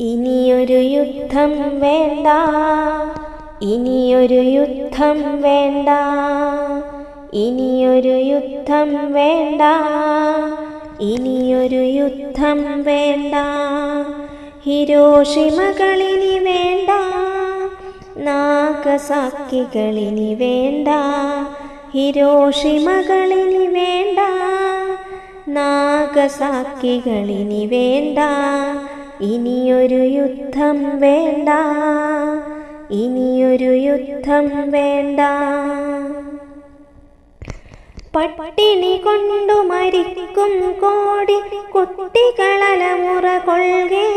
ഇനിയൊരു യുദ്ധം വേണ്ട. ഇനിയൊരു യുദ്ധം വേണ്ട. ഇനിയൊരു യുദ്ധം വേണ്ട. ഇനിയൊരു യുദ്ധം വേണ്ട. ഹിരോഷിമകളിനി വേണ്ട. നാഗസാക്കികളിനി വേണ്ട. ഹിരോഷിമകളിനി വേണ്ട. നാഗസാക്കികളിനി വേണ്ട. ഇനിയൊരു യുദ്ധം വേണ്ട. ഇനിയൊരു യുദ്ധം വേണ്ട. പട്ടിണി കൊണ്ടു മരിക്കും കോടി കുട്ടികളലമുറ കൊள்കെ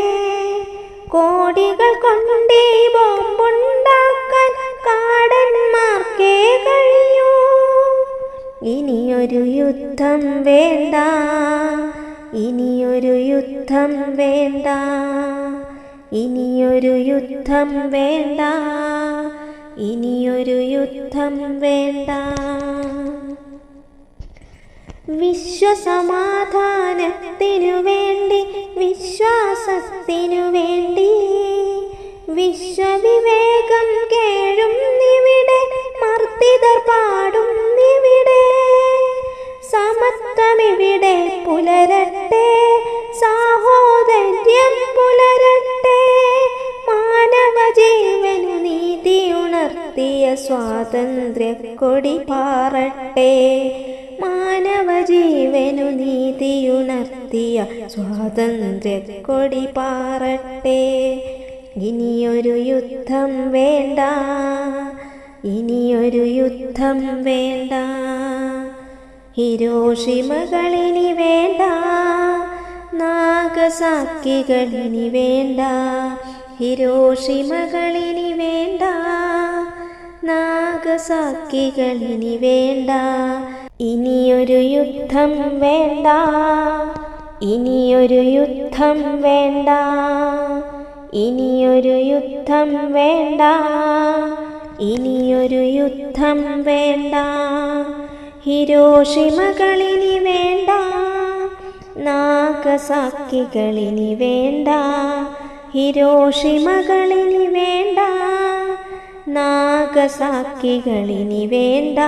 കോടികൾ കൊണ്ടേ ബോംബുണ്ടാക്കാൻ കാടന്മാർക്കേ കഴിയൂ. ഇനിയൊരു യുദ്ധം വേണ്ട. ഇനിയൊരു യുദ്ധം വേണ്ട. ഇനിയൊരു യുദ്ധം വേണ്ട. ഇനിയൊരു യുദ്ധം വേണ്ട. വിശ്വസമാധാനത്തിനു വേണ്ടി വിശ്വാസത്തിനു വേണ്ടി പുലരട്ടെ സാഹോദര്യം പുലരട്ടെ. മാനവ ജീവനു നീതി ഉണർത്തിയ സ്വാതന്ത്ര്യ കൊടി പാറട്ടെ. മാനവ ജീവനു നീതി ഉണർത്തിയ സ്വാതന്ത്ര്യ കൊടി പാറട്ടെ. ഇനിയൊരു യുദ്ധം വേണ്ട ഇനിയൊരു യുദ്ധം വേണ്ട. ഹിരോഷിമകളിനി വേണ്ട നാഗസാക്കികളിനി വേണ്ട ഹിരോഷിമകളിനി വേണ്ട നാഗസാക്കികളിനി വേണ്ട. ഇനിയൊരു യുദ്ധം വേണ്ട ഇനിയൊരു യുദ്ധം വേണ്ട ഇനിയൊരു യുദ്ധം വേണ്ട ഇനിയൊരു യുദ്ധം വേണ്ട. ഹിരോഷിമകളിനി വേണ്ട നാഗസാക്കികളിനി വേണ്ട ഹിരോഷിമകളിനി വേണ്ട നാഗസാക്കികളിനി വേണ്ട.